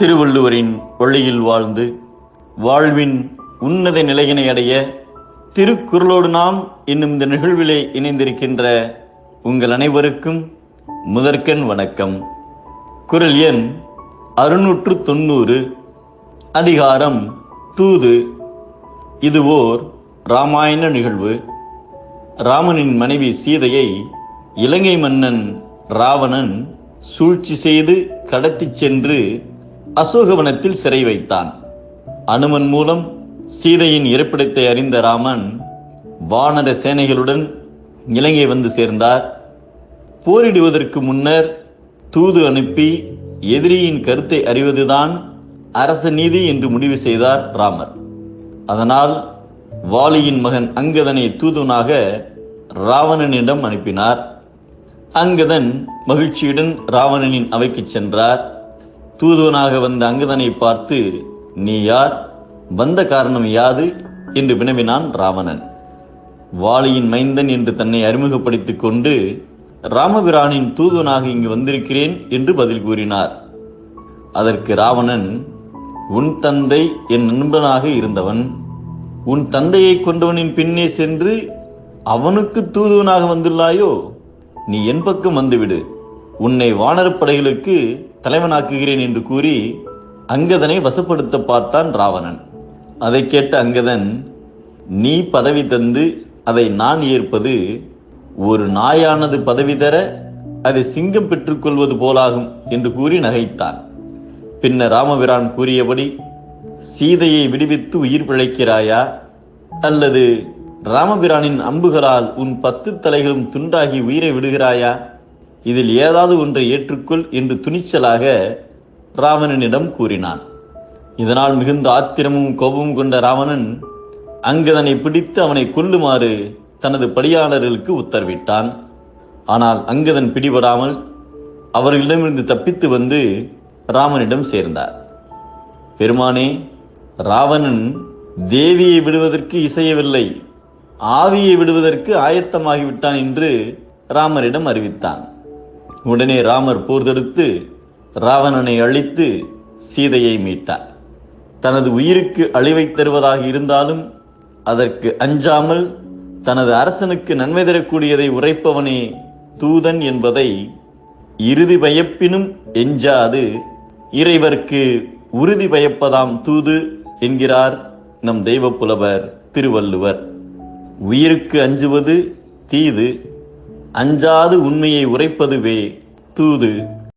திருவள்ளுவரின் வழியில் வாழ்ந்து வாழ்வின் உன்னத நிலையினை அடைய திருக்குறளோடு நாம் என்னும் இந்த நிகழ்விலே இணைந்திருக்கின்ற உங்கள் அனைவருக்கும் முதற்கண் வணக்கம். குரல் எண் அறுநூற்று தொண்ணூறு அதிகாரம் தூது. இது ஓர் ராமாயண நிகழ்வு. ராமனின் மனைவி சீதையை இலங்கை மன்னன் ராவணன் சூழ்ச்சி செய்து கடத்திச் சென்று அசோகவனத்தில் சிறை வைத்தான். அனுமன் மூலம் சீதையின் இருப்பிடத்தை அறிந்த ராமன் வானர சேனைகளுடன் இலங்கை வந்து சேர்ந்தார். போரிடுவதற்கு முன்னர் தூது அனுப்பி எதிரியின் கருத்தை அறிவதுதான் அரச நீதி என்று முடிவு செய்தார் ராமர். அதனால் வாலியின் மகன் அங்கதனை தூதுவனாக ராவணனிடம் அனுப்பினார். அங்கதன் மகிழ்ச்சியுடன் ராவணனின் அவைக்கு சென்றார். தூதுவனாக வந்த அங்கதனை பார்த்து நீ யார்? வந்த காரணம் யாது? என்று வினவினான் ராவணன். வாளியின் மைந்தன் என்று தன்னை அறிமுகப்படுத்திக் கொண்டு ராமபிரானின் தூதுவனாக இங்கு வந்திருக்கிறேன் என்று பதில் கூறினார். அதற்கு ராவணன் உன் தந்தை என் நண்பனாக இருந்தவன் உன் தந்தையை கொண்டவனின் பின்னே சென்று அவனுக்கு தூதுவனாக வந்துள்ளாயோ? நீ என் பக்கம் வந்துவிடு. உன்னை வானரப்படைகளுக்கு தலைவனாக்குகிறேன் என்று கூறி அங்கதனை வசப்படுத்த பார்த்தான் ராவணன். அதை கேட்ட அங்கதன் நீ பதவி தந்து அதை நான் ஏற்பது ஒரு நாயானது பதவி தர அதை சிங்கம் பெற்றுக்கொள்வது போலாகும் என்று கூறி நகைத்தான். பின்னர் ராமபிரான் கூறியபடி சீதையை விடுவித்து உயிர் பிழைக்கிறாயா? அல்லது ராமபிரானின் அம்புகளால் உன் பத்து தலைகளும் துண்டாகி உயிரை விடுகிறாயா? இதில் ஏதாவது ஒன்றை ஏற்றுக்கொள் என்று துணிச்சலாக ராவணனிடம் கூறினான். இதனால் மிகுந்த ஆத்திரமும் கோபமும் கொண்ட ராவணன் அங்கதனை பிடித்து அவனை கொல்லுமாறு தனது பணியாளர்களுக்கு உத்தரவிட்டான். ஆனால் அங்கதன் பிடிபடாமல் அவர்களிடமிருந்து தப்பித்து வந்து ராமனிடம் சேர்ந்தார். பெருமானே ராவணன் தேவியை விடுவதற்கு இசையவில்லை. ஆவியை விடுவதற்கு ஆயத்தமாகிவிட்டான் என்று ராமரிடம் அறிவித்தான். உடனே ராமர் போர்தெடுத்து ராவணனை அழித்து சீதையை மீட்டார். தனது உயிருக்கு அழிவை தருவதாக இருந்தாலும் அதற்கு அஞ்சாமல் தனது அரசனுக்கு நன்மை தரக்கூடியதை உரைப்பவனே தூதன் என்பதை இறுதி பயப்பினும் எஞ்சாது. இறைவர்க்கு உறுதி பயப்பதாம் தூது என்கிறார் நம் தெய்வ புலவர் திருவள்ளுவர். உயிருக்கு அஞ்சுவது தீது அஞ்சாது உண்மையை உரைப்பதுவே தூது.